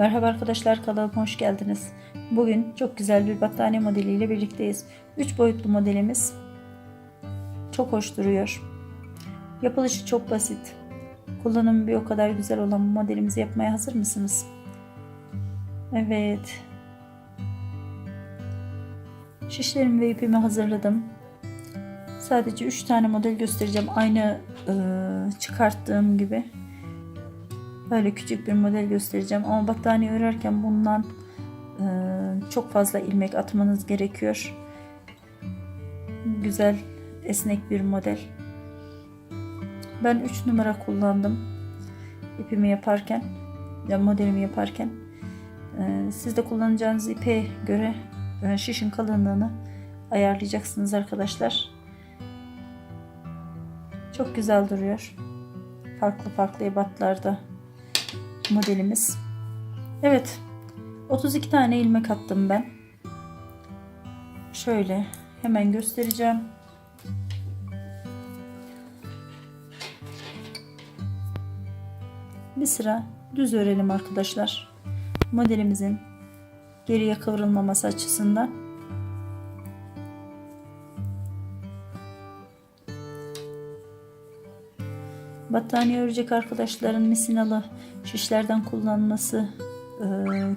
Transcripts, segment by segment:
Merhaba arkadaşlar kanalıma hoş geldiniz. Bugün çok güzel bir battaniye modeliyle birlikteyiz. 3 boyutlu modelimiz çok hoş duruyor. Yapılışı çok basit. Kullanımı bir o kadar güzel olan bu modelimizi yapmaya hazır mısınız? Evet. Şişlerimi ve ipimi hazırladım. Sadece 3 tane model göstereceğim. Aynı e, çıkarttığım gibi. Böyle küçük bir model göstereceğim. Ama battaniye örerken bundan e, çok fazla ilmek atmanız gerekiyor. Güzel esnek bir model. Ben 3 numara kullandım. ipimi yaparken. Ya modelimi yaparken. E, siz de kullanacağınız ipe göre e, şişin kalınlığını ayarlayacaksınız arkadaşlar. Çok güzel duruyor. Farklı farklı ebatlarda modelimiz. Evet. 32 tane ilmek attım ben. Şöyle hemen göstereceğim. Bir sıra düz örelim arkadaşlar. Modelimizin geriye kıvrılmaması açısından. Battaniye örecek arkadaşların misinalı şişlerden kullanması e,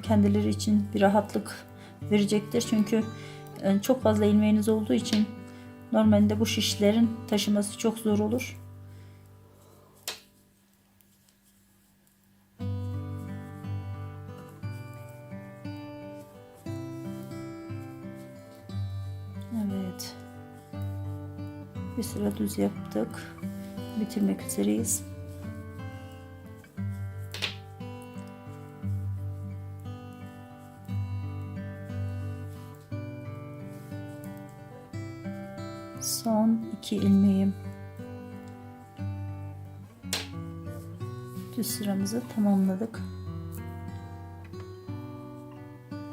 kendileri için bir rahatlık verecektir. Çünkü e, çok fazla ilmeğiniz olduğu için normalde bu şişlerin taşıması çok zor olur. Evet. Bir sıra düz yaptık. Bitirmek üzereyiz. İki ilmeğim. Düz sıramızı tamamladık.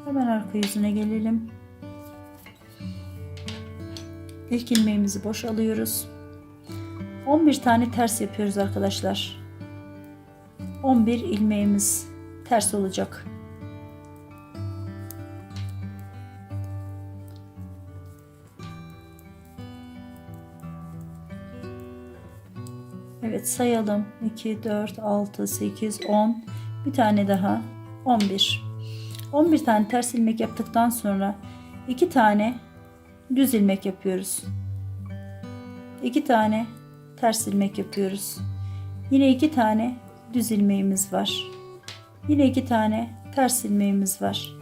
Hemen arka yüzüne gelelim. İlk ilmeğimizi boş alıyoruz. 11 tane ters yapıyoruz arkadaşlar. 11 ilmeğimiz ters olacak. Evet sayalım. 2, 4, 6, 8, 10. Bir tane daha. 11. 11 tane ters ilmek yaptıktan sonra 2 tane düz ilmek yapıyoruz. 2 tane ters ilmek yapıyoruz. Yine 2 tane düz ilmeğimiz var. Yine 2 tane ters ilmeğimiz var.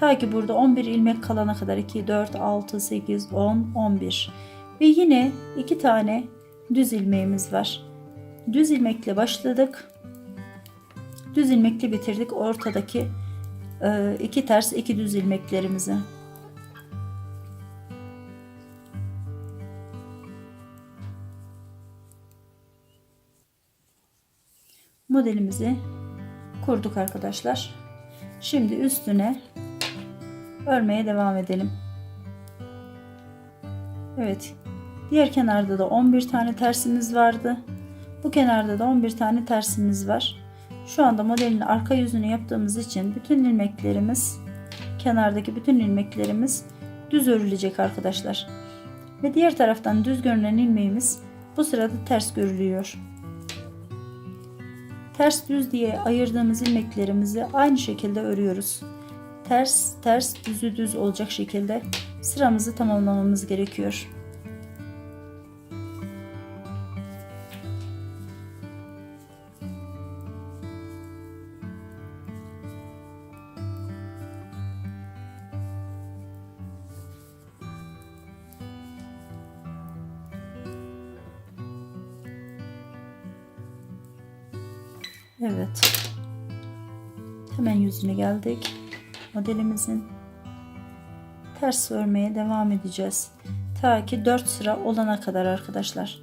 Ta ki burada 11 ilmek kalana kadar 2, 4, 6, 8, 10, 11. Ve yine 2 tane düz ilmeğimiz var. Düz ilmekle başladık. Düz ilmekle bitirdik ortadaki e, iki ters iki düz ilmeklerimizi. Modelimizi kurduk arkadaşlar. Şimdi üstüne örmeye devam edelim. Evet. Diğer kenarda da 11 tane tersimiz vardı. Bu kenarda da 11 tane tersimiz var. Şu anda modelin arka yüzünü yaptığımız için bütün ilmeklerimiz kenardaki bütün ilmeklerimiz düz örülecek arkadaşlar. Ve diğer taraftan düz görünen ilmeğimiz bu sırada ters görülüyor. Ters düz diye ayırdığımız ilmeklerimizi aynı şekilde örüyoruz. Ters ters düzü düz olacak şekilde sıramızı tamamlamamız gerekiyor. Evet. Hemen yüzüne geldik. Modelimizin ters örmeye devam edeceğiz. Ta ki 4 sıra olana kadar arkadaşlar.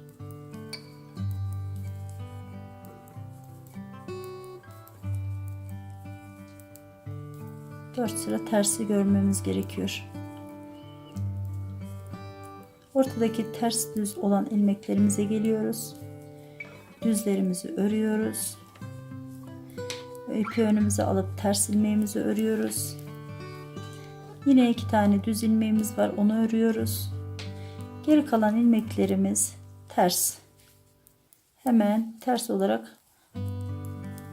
Dört sıra tersi görmemiz gerekiyor. Ortadaki ters düz olan ilmeklerimize geliyoruz. Düzlerimizi örüyoruz ipi önümüze alıp ters ilmeğimizi örüyoruz. Yine iki tane düz ilmeğimiz var onu örüyoruz. Geri kalan ilmeklerimiz ters. Hemen ters olarak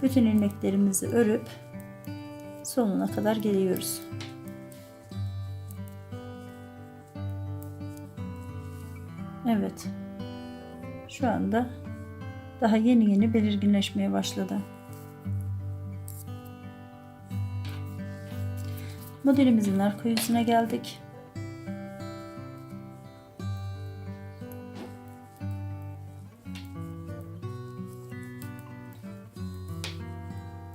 bütün ilmeklerimizi örüp sonuna kadar geliyoruz. Evet. Şu anda daha yeni yeni belirginleşmeye başladı. Modelimizin arka yüzüne geldik.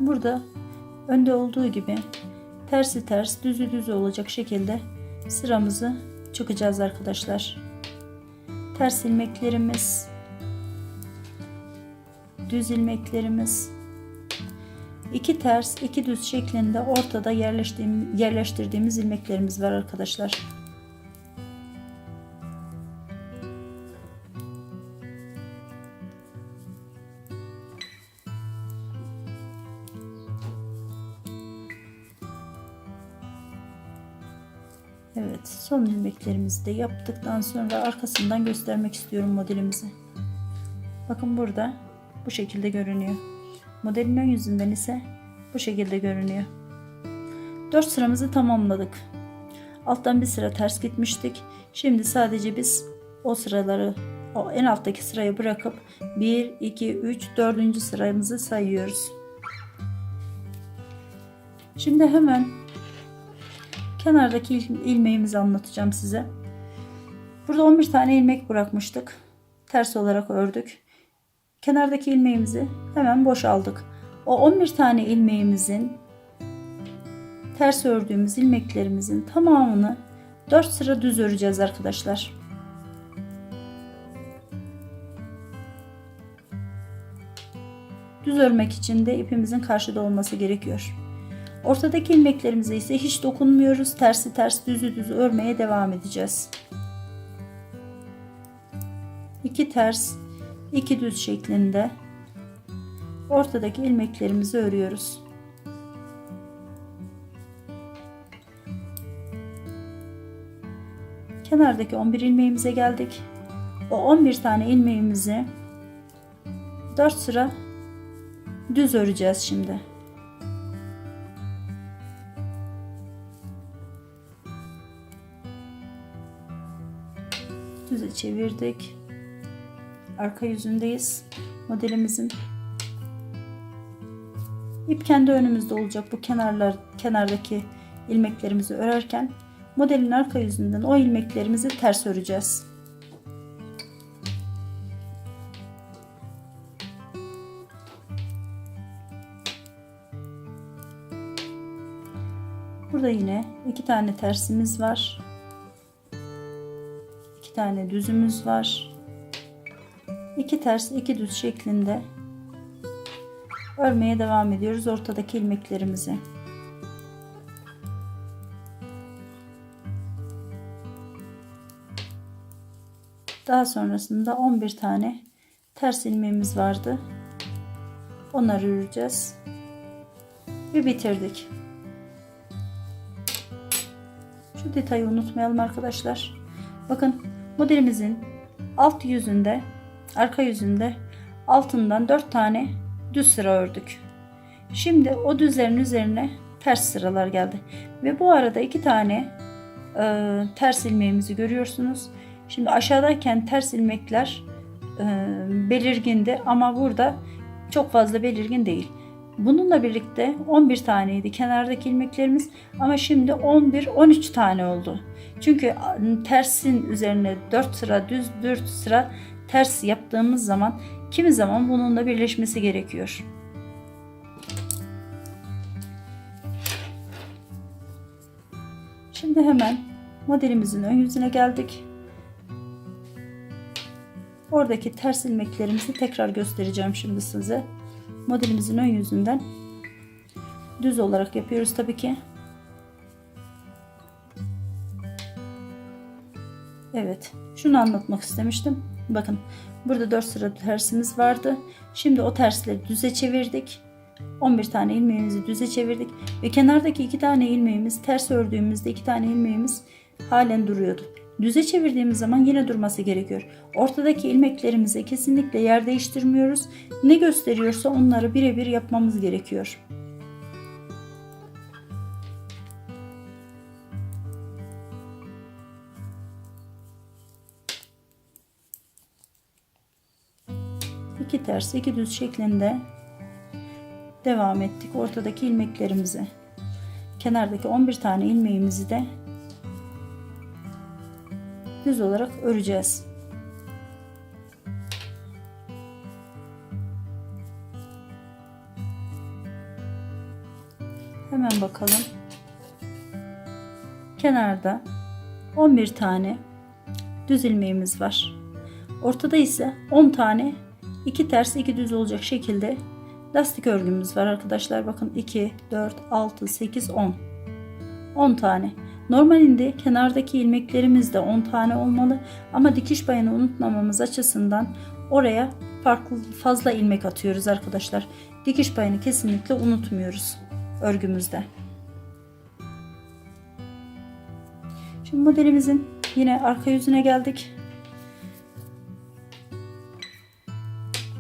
Burada önde olduğu gibi tersi ters düzü düzü olacak şekilde sıramızı çıkacağız arkadaşlar. Ters ilmeklerimiz düz ilmeklerimiz iki ters iki düz şeklinde ortada yerleştirdiğim, yerleştirdiğimiz ilmeklerimiz var arkadaşlar. Evet son ilmeklerimizi de yaptıktan sonra arkasından göstermek istiyorum modelimizi. Bakın burada bu şekilde görünüyor. Modelin ön yüzünden ise bu şekilde görünüyor. 4 sıramızı tamamladık. Alttan bir sıra ters gitmiştik. Şimdi sadece biz o sıraları o en alttaki sırayı bırakıp 1, 2, 3, 4. sıramızı sayıyoruz. Şimdi hemen kenardaki il- ilmeğimizi anlatacağım size. Burada 11 tane ilmek bırakmıştık. Ters olarak ördük. Kenardaki ilmeğimizi hemen boşaldık. O 11 tane ilmeğimizin ters ördüğümüz ilmeklerimizin tamamını 4 sıra düz öreceğiz arkadaşlar. Düz örmek için de ipimizin karşıda olması gerekiyor. Ortadaki ilmeklerimize ise hiç dokunmuyoruz. Tersi ters düzü düz örmeye devam edeceğiz. 2 ters, 2 düz şeklinde ortadaki ilmeklerimizi örüyoruz. Kenardaki 11 ilmeğimize geldik. O 11 tane ilmeğimizi 4 sıra düz öreceğiz şimdi. Düze çevirdik. Arka yüzündeyiz. Modelimizin. İp kendi önümüzde olacak bu kenarlar kenardaki ilmeklerimizi örerken modelin arka yüzünden o ilmeklerimizi ters öreceğiz. Burada yine iki tane tersimiz var. iki tane düzümüz var. İki ters, iki düz şeklinde örmeye devam ediyoruz ortadaki ilmeklerimizi. Daha sonrasında 11 tane ters ilmeğimiz vardı. Onları öreceğiz. Ve bitirdik. Şu detayı unutmayalım arkadaşlar. Bakın modelimizin alt yüzünde, arka yüzünde altından 4 tane düz sıra ördük. Şimdi o düzlerin üzerine ters sıralar geldi. Ve bu arada iki tane e, ters ilmeğimizi görüyorsunuz. Şimdi aşağıdayken ters ilmekler e, belirgindi ama burada çok fazla belirgin değil. Bununla birlikte 11 taneydi kenardaki ilmeklerimiz ama şimdi 11-13 tane oldu. Çünkü tersin üzerine 4 sıra düz 4 sıra ters yaptığımız zaman kimi zaman bununla birleşmesi gerekiyor. Şimdi hemen modelimizin ön yüzüne geldik. Oradaki ters ilmeklerimizi tekrar göstereceğim şimdi size. Modelimizin ön yüzünden düz olarak yapıyoruz tabii ki. Evet, şunu anlatmak istemiştim. Bakın burada 4 sıra tersimiz vardı. Şimdi o tersleri düze çevirdik. 11 tane ilmeğimizi düze çevirdik ve kenardaki iki tane ilmeğimiz ters ördüğümüzde iki tane ilmeğimiz halen duruyordu. Düze çevirdiğimiz zaman yine durması gerekiyor. Ortadaki ilmeklerimizi kesinlikle yer değiştirmiyoruz. Ne gösteriyorsa onları birebir yapmamız gerekiyor. İki ters iki düz şeklinde devam ettik ortadaki ilmeklerimizi kenardaki 11 tane ilmeğimizi de düz olarak öreceğiz. Hemen bakalım. Kenarda 11 tane düz ilmeğimiz var. Ortada ise 10 tane 2 ters 2 düz olacak şekilde lastik örgümüz var arkadaşlar. Bakın 2, 4, 6, 8, 10. 10 tane. Normalinde kenardaki ilmeklerimiz de 10 tane olmalı ama dikiş payını unutmamamız açısından oraya farklı fazla ilmek atıyoruz arkadaşlar. Dikiş payını kesinlikle unutmuyoruz örgümüzde. Şimdi modelimizin yine arka yüzüne geldik.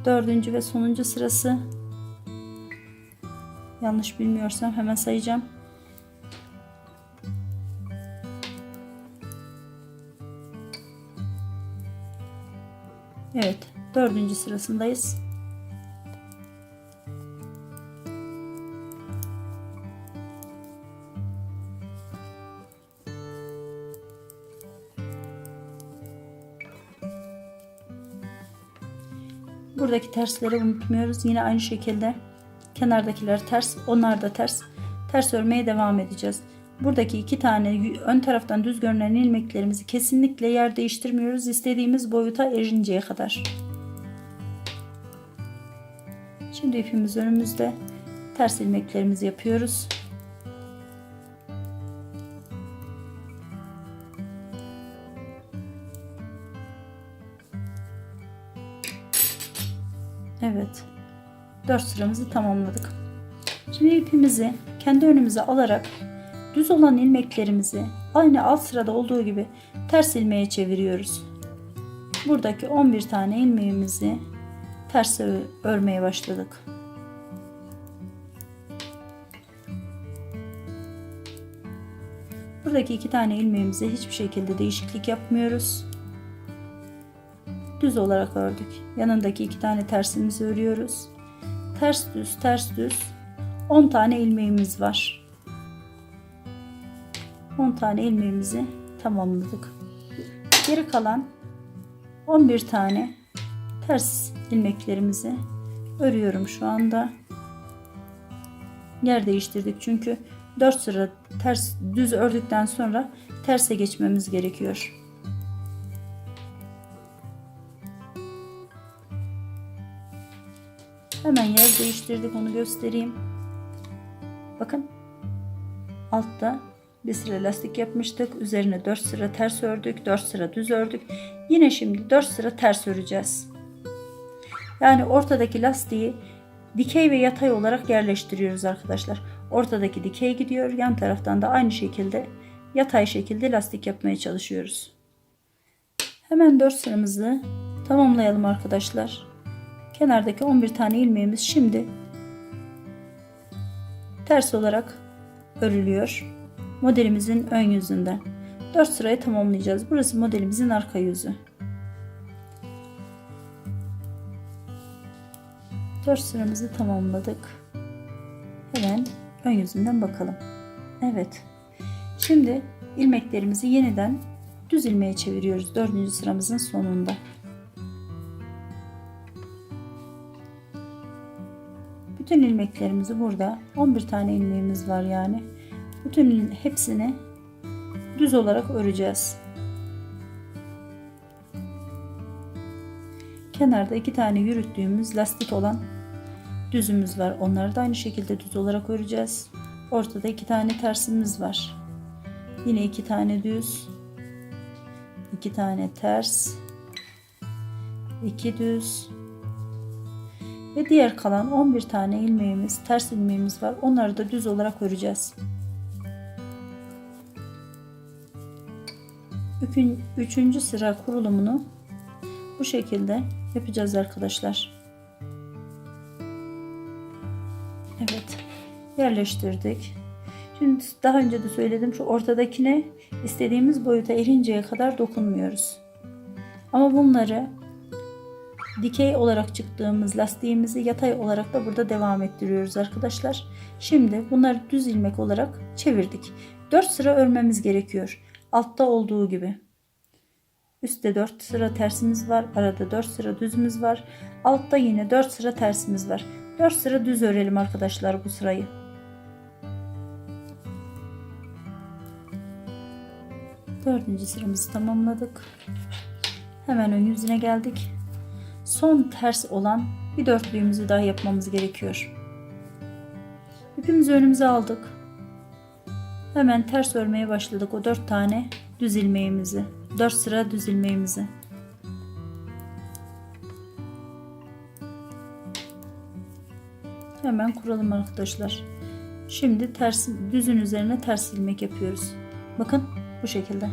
Dördüncü ve sonuncu sırası. Yanlış bilmiyorsam hemen sayacağım. Evet dördüncü sırasındayız Buradaki tersleri unutmuyoruz. Yine aynı şekilde kenardakiler ters, onlar da ters. Ters örmeye devam edeceğiz. Buradaki iki tane ön taraftan düz görünen ilmeklerimizi kesinlikle yer değiştirmiyoruz. İstediğimiz boyuta erinceye kadar. Şimdi ipimiz önümüzde. Ters ilmeklerimizi yapıyoruz. 4 sıramızı tamamladık. Şimdi ipimizi kendi önümüze alarak düz olan ilmeklerimizi aynı alt sırada olduğu gibi ters ilmeğe çeviriyoruz. Buradaki 11 tane ilmeğimizi ters örmeye başladık. Buradaki iki tane ilmeğimize hiçbir şekilde değişiklik yapmıyoruz düz olarak ördük. Yanındaki iki tane tersimizi örüyoruz. Ters düz ters düz 10 tane ilmeğimiz var. 10 tane ilmeğimizi tamamladık. Geri kalan 11 tane ters ilmeklerimizi örüyorum şu anda. Yer değiştirdik çünkü 4 sıra ters düz ördükten sonra terse geçmemiz gerekiyor. Hemen yer değiştirdik onu göstereyim. Bakın altta bir sıra lastik yapmıştık. Üzerine 4 sıra ters ördük. 4 sıra düz ördük. Yine şimdi 4 sıra ters öreceğiz. Yani ortadaki lastiği dikey ve yatay olarak yerleştiriyoruz arkadaşlar. Ortadaki dikey gidiyor. Yan taraftan da aynı şekilde yatay şekilde lastik yapmaya çalışıyoruz. Hemen 4 sıramızı tamamlayalım arkadaşlar kenardaki 11 tane ilmeğimiz şimdi ters olarak örülüyor. Modelimizin ön yüzünden. 4 sırayı tamamlayacağız. Burası modelimizin arka yüzü. 4 sıramızı tamamladık. Hemen ön yüzünden bakalım. Evet. Şimdi ilmeklerimizi yeniden düz ilmeğe çeviriyoruz. 4. sıramızın sonunda. Bütün ilmeklerimizi burada 11 tane ilmeğimiz var yani. Bütün hepsini düz olarak öreceğiz. Kenarda iki tane yürüttüğümüz lastik olan düzümüz var. Onları da aynı şekilde düz olarak öreceğiz. Ortada iki tane tersimiz var. Yine iki tane düz, iki tane ters, iki düz, Ve diğer kalan 11 tane ilmeğimiz, ters ilmeğimiz var. Onları da düz olarak öreceğiz. Ükün- Üçüncü sıra kurulumunu bu şekilde yapacağız arkadaşlar. Evet. Yerleştirdik. Şimdi daha önce de söyledim şu ortadakine istediğimiz boyuta erinceye kadar dokunmuyoruz. Ama bunları dikey olarak çıktığımız lastiğimizi yatay olarak da burada devam ettiriyoruz arkadaşlar. Şimdi bunları düz ilmek olarak çevirdik. 4 sıra örmemiz gerekiyor. Altta olduğu gibi. Üstte 4 sıra tersimiz var. Arada 4 sıra düzümüz var. Altta yine 4 sıra tersimiz var. 4 sıra düz örelim arkadaşlar bu sırayı. Dördüncü sıramızı tamamladık. Hemen ön yüzüne geldik. Son ters olan bir dörtlüğümüzü daha yapmamız gerekiyor. İpimizi önümüze aldık. Hemen ters örmeye başladık o dört tane düz ilmeğimizi. Dört sıra düz ilmeğimizi. Hemen kuralım arkadaşlar. Şimdi ters düzün üzerine ters ilmek yapıyoruz. Bakın bu şekilde.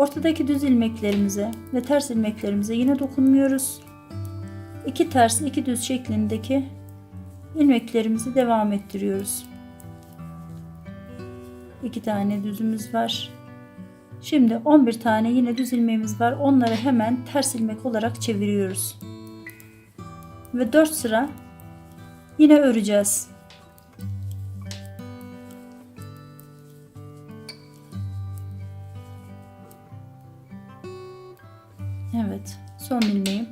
Ortadaki düz ilmeklerimize ve ters ilmeklerimize yine dokunmuyoruz. İki ters iki düz şeklindeki ilmeklerimizi devam ettiriyoruz. İki tane düzümüz var. Şimdi 11 tane yine düz ilmeğimiz var. Onları hemen ters ilmek olarak çeviriyoruz. Ve 4 sıra yine öreceğiz. İlmeğim.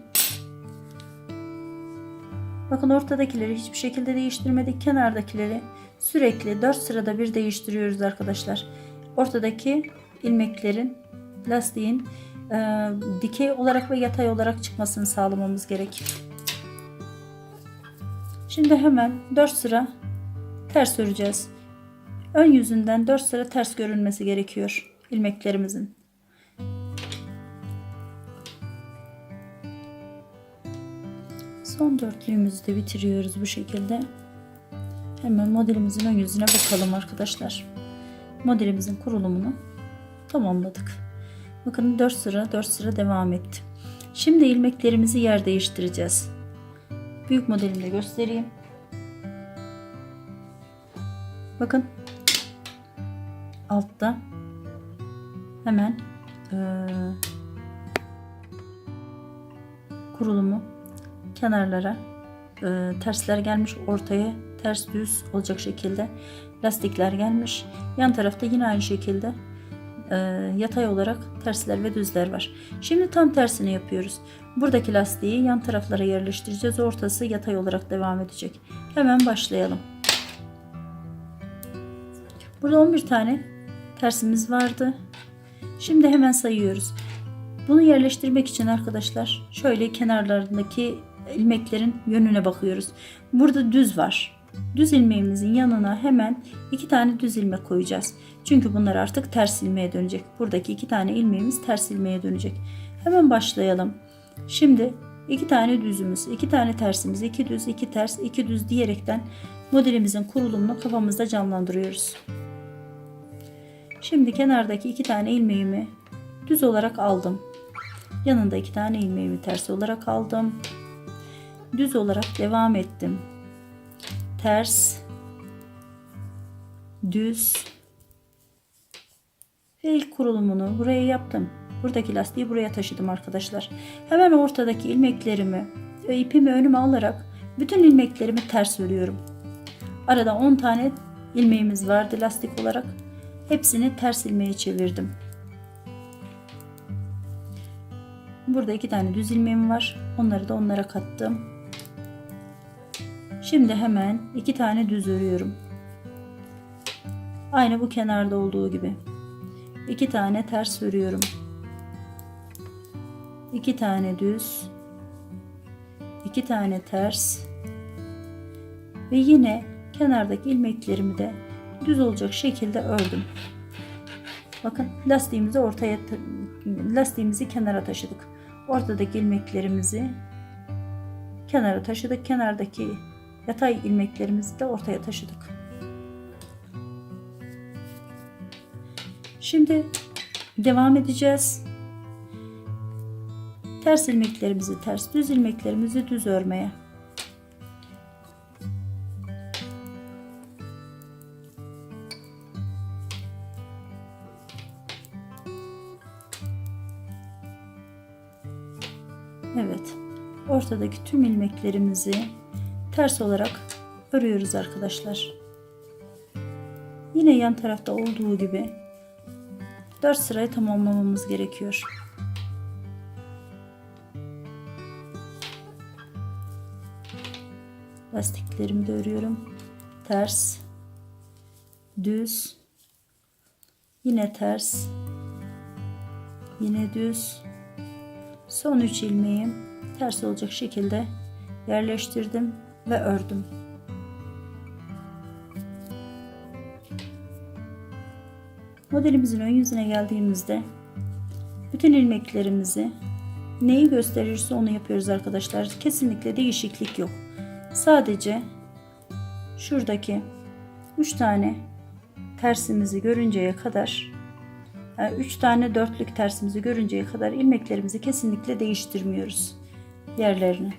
Bakın ortadakileri hiçbir şekilde değiştirmedik. Kenardakileri sürekli 4 sırada bir değiştiriyoruz arkadaşlar. Ortadaki ilmeklerin lastiğin e, dikey olarak ve yatay olarak çıkmasını sağlamamız gerek. Şimdi hemen 4 sıra ters öreceğiz. Ön yüzünden 4 sıra ters görünmesi gerekiyor ilmeklerimizin. Son dörtlüğümüzü de bitiriyoruz bu şekilde. Hemen modelimizin ön yüzüne bakalım arkadaşlar. Modelimizin kurulumunu tamamladık. Bakın 4 sıra 4 sıra devam etti. Şimdi ilmeklerimizi yer değiştireceğiz. Büyük modelimde göstereyim. Bakın altta hemen eee, kurulumu kenarlara e, tersler gelmiş ortaya ters düz olacak şekilde lastikler gelmiş. Yan tarafta yine aynı şekilde e, yatay olarak tersler ve düzler var. Şimdi tam tersini yapıyoruz. Buradaki lastiği yan taraflara yerleştireceğiz. Ortası yatay olarak devam edecek. Hemen başlayalım. Burada 11 tane tersimiz vardı. Şimdi hemen sayıyoruz. Bunu yerleştirmek için arkadaşlar şöyle kenarlarındaki ilmeklerin yönüne bakıyoruz. Burada düz var. Düz ilmeğimizin yanına hemen iki tane düz ilmek koyacağız. Çünkü bunlar artık ters ilmeğe dönecek. Buradaki iki tane ilmeğimiz ters ilmeğe dönecek. Hemen başlayalım. Şimdi iki tane düzümüz, iki tane tersimiz, iki düz, iki ters, iki düz diyerekten modelimizin kurulumunu kafamızda canlandırıyoruz. Şimdi kenardaki iki tane ilmeğimi düz olarak aldım. Yanında iki tane ilmeğimi ters olarak aldım. Düz olarak devam ettim. Ters, düz ve ilk kurulumunu buraya yaptım. Buradaki lastiği buraya taşıdım arkadaşlar. Hemen ortadaki ilmeklerimi ve ipimi önüme alarak bütün ilmeklerimi ters örüyorum. Arada 10 tane ilmeğimiz vardı lastik olarak. Hepsini ters ilmeğe çevirdim. Burada iki tane düz ilmeğim var. Onları da onlara kattım. Şimdi hemen iki tane düz örüyorum. Aynı bu kenarda olduğu gibi. İki tane ters örüyorum. İki tane düz. iki tane ters. Ve yine kenardaki ilmeklerimi de düz olacak şekilde ördüm. Bakın lastiğimizi ortaya lastiğimizi kenara taşıdık. Ortadaki ilmeklerimizi kenara taşıdık. Kenardaki yatay ilmeklerimizi de ortaya taşıdık. Şimdi devam edeceğiz. Ters ilmeklerimizi ters, düz ilmeklerimizi düz örmeye. Evet. Ortadaki tüm ilmeklerimizi ters olarak örüyoruz arkadaşlar. Yine yan tarafta olduğu gibi 4 sırayı tamamlamamız gerekiyor. Lastiklerimi de örüyorum. Ters, düz, yine ters, yine düz. Son 3 ilmeği ters olacak şekilde yerleştirdim ve ördüm. Modelimizin ön yüzüne geldiğimizde bütün ilmeklerimizi neyi gösterirse onu yapıyoruz arkadaşlar. Kesinlikle değişiklik yok. Sadece şuradaki 3 tane tersimizi görünceye kadar yani 3 tane dörtlük tersimizi görünceye kadar ilmeklerimizi kesinlikle değiştirmiyoruz yerlerini.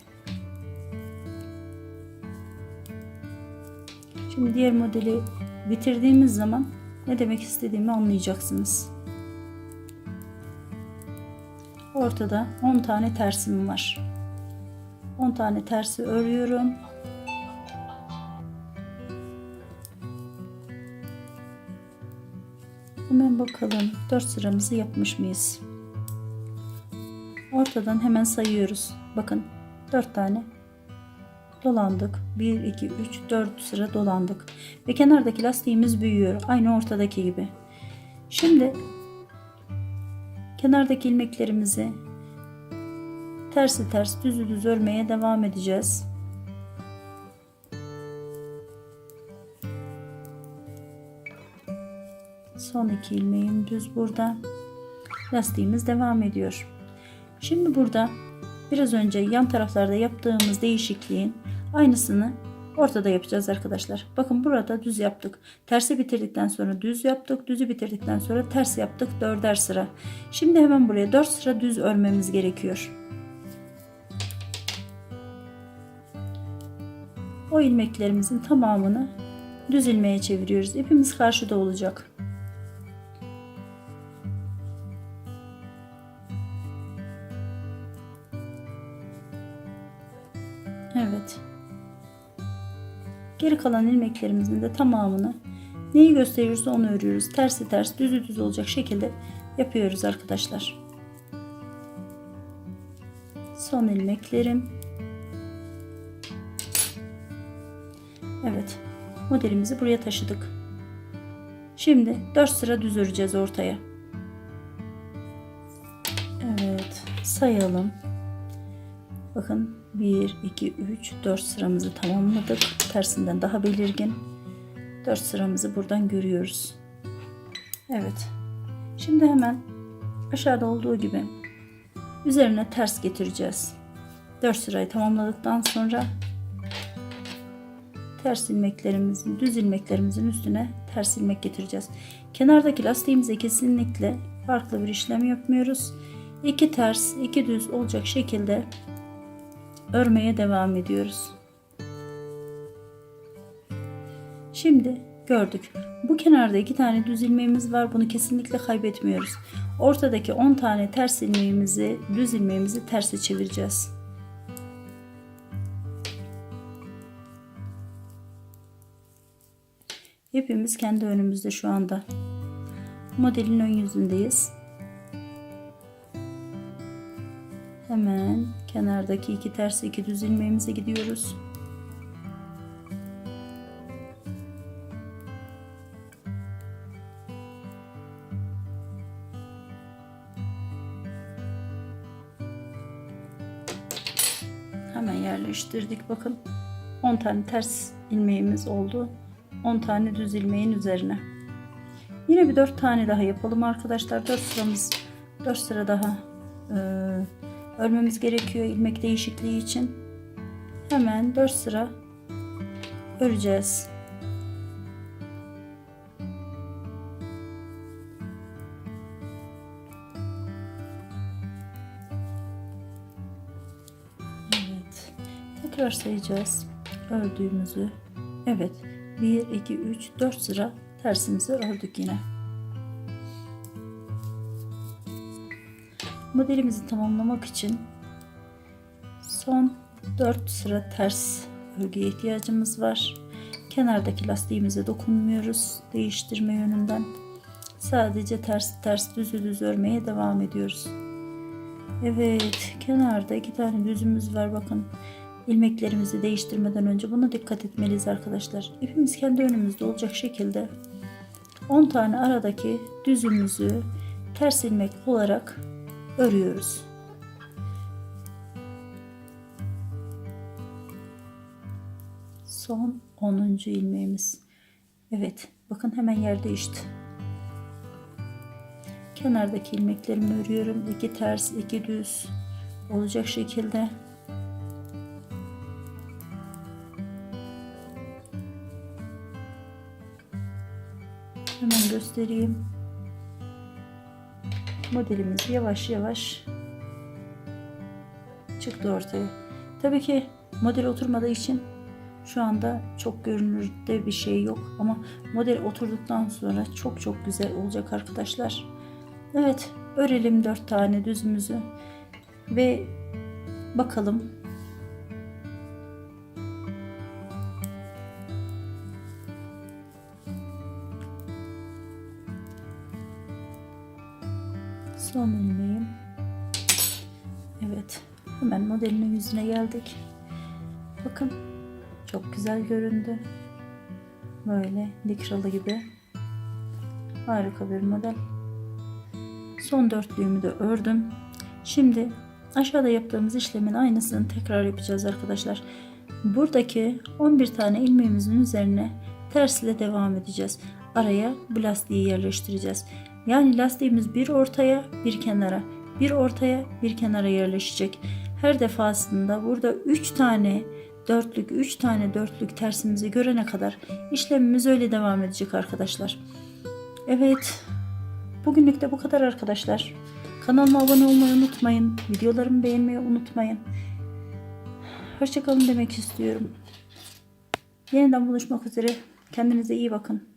Şimdi diğer modeli bitirdiğimiz zaman ne demek istediğimi anlayacaksınız. Ortada 10 tane tersim var. 10 tane tersi örüyorum. Hemen bakalım 4 sıramızı yapmış mıyız? Ortadan hemen sayıyoruz. Bakın 4 tane dolandık. 1, 2, 3, 4 sıra dolandık. Ve kenardaki lastiğimiz büyüyor. Aynı ortadaki gibi. Şimdi kenardaki ilmeklerimizi tersi ters düzü düz örmeye devam edeceğiz. Son iki ilmeğim düz burada. Lastiğimiz devam ediyor. Şimdi burada biraz önce yan taraflarda yaptığımız değişikliğin aynısını ortada yapacağız arkadaşlar. Bakın burada düz yaptık. Tersi bitirdikten sonra düz yaptık. Düzü bitirdikten sonra ters yaptık. Dörder sıra. Şimdi hemen buraya dört sıra düz örmemiz gerekiyor. O ilmeklerimizin tamamını düz ilmeğe çeviriyoruz. İpimiz karşıda olacak. Geri kalan ilmeklerimizin de tamamını neyi gösteriyorsa onu örüyoruz. Tersi ters, düzü düz olacak şekilde yapıyoruz arkadaşlar. Son ilmeklerim. Evet. Modelimizi buraya taşıdık. Şimdi 4 sıra düz öreceğiz ortaya. Evet. Sayalım. Bakın 1, 2, 3, 4 sıramızı tamamladık. Tersinden daha belirgin. 4 sıramızı buradan görüyoruz. Evet. Şimdi hemen aşağıda olduğu gibi üzerine ters getireceğiz. 4 sırayı tamamladıktan sonra ters ilmeklerimizin, düz ilmeklerimizin üstüne ters ilmek getireceğiz. Kenardaki lastiğimize kesinlikle farklı bir işlem yapmıyoruz. İki ters, iki düz olacak şekilde örmeye devam ediyoruz. Şimdi gördük. Bu kenarda iki tane düz ilmeğimiz var. Bunu kesinlikle kaybetmiyoruz. Ortadaki 10 tane ters ilmeğimizi, düz ilmeğimizi terse çevireceğiz. Hepimiz kendi önümüzde şu anda. Modelin ön yüzündeyiz. Hemen kenardaki iki ters iki düz ilmeğimize gidiyoruz. Hemen yerleştirdik. Bakın 10 tane ters ilmeğimiz oldu. 10 tane düz ilmeğin üzerine. Yine bir 4 tane daha yapalım arkadaşlar. 4 sıramız 4 sıra daha e, örmemiz gerekiyor ilmek değişikliği için. hemen 4 sıra öreceğiz. Evet. Tekrar sayacağız ördüğümüzü. Evet. 1 2 3 4 sıra tersimizi ördük yine. Modelimizi tamamlamak için son 4 sıra ters örgüye ihtiyacımız var. Kenardaki lastiğimize dokunmuyoruz değiştirme yönünden. Sadece ters ters düzü düz örmeye devam ediyoruz. Evet, kenarda iki tane düzümüz var bakın. ilmeklerimizi değiştirmeden önce buna dikkat etmeliyiz arkadaşlar. İpimiz kendi önümüzde olacak şekilde 10 tane aradaki düzümüzü ters ilmek olarak örüyoruz. Son 10. ilmeğimiz. Evet, bakın hemen yer değişti. Kenardaki ilmeklerimi örüyorum. İki ters, iki düz olacak şekilde. Hemen göstereyim. Modelimiz yavaş yavaş çıktı ortaya. Tabii ki model oturmadığı için şu anda çok görünürde bir şey yok ama model oturduktan sonra çok çok güzel olacak arkadaşlar. Evet örelim dört tane düzümüzü ve bakalım yüzüne geldik bakın çok güzel göründü böyle likralı gibi harika bir model Son dörtlüğümü de ördüm. Şimdi aşağıda yaptığımız işlemin aynısını tekrar yapacağız arkadaşlar. Buradaki 11 tane ilmeğimizin üzerine ters ile devam edeceğiz. Araya bu lastiği yerleştireceğiz. Yani lastiğimiz bir ortaya bir kenara, bir ortaya bir kenara yerleşecek. Her defasında burada 3 tane dörtlük, 3 tane dörtlük tersimizi görene kadar işlemimiz öyle devam edecek arkadaşlar. Evet, Bugünlük de bu kadar arkadaşlar. Kanalıma abone olmayı unutmayın. Videolarımı beğenmeyi unutmayın. Hoşçakalın demek istiyorum. Yeniden buluşmak üzere. Kendinize iyi bakın.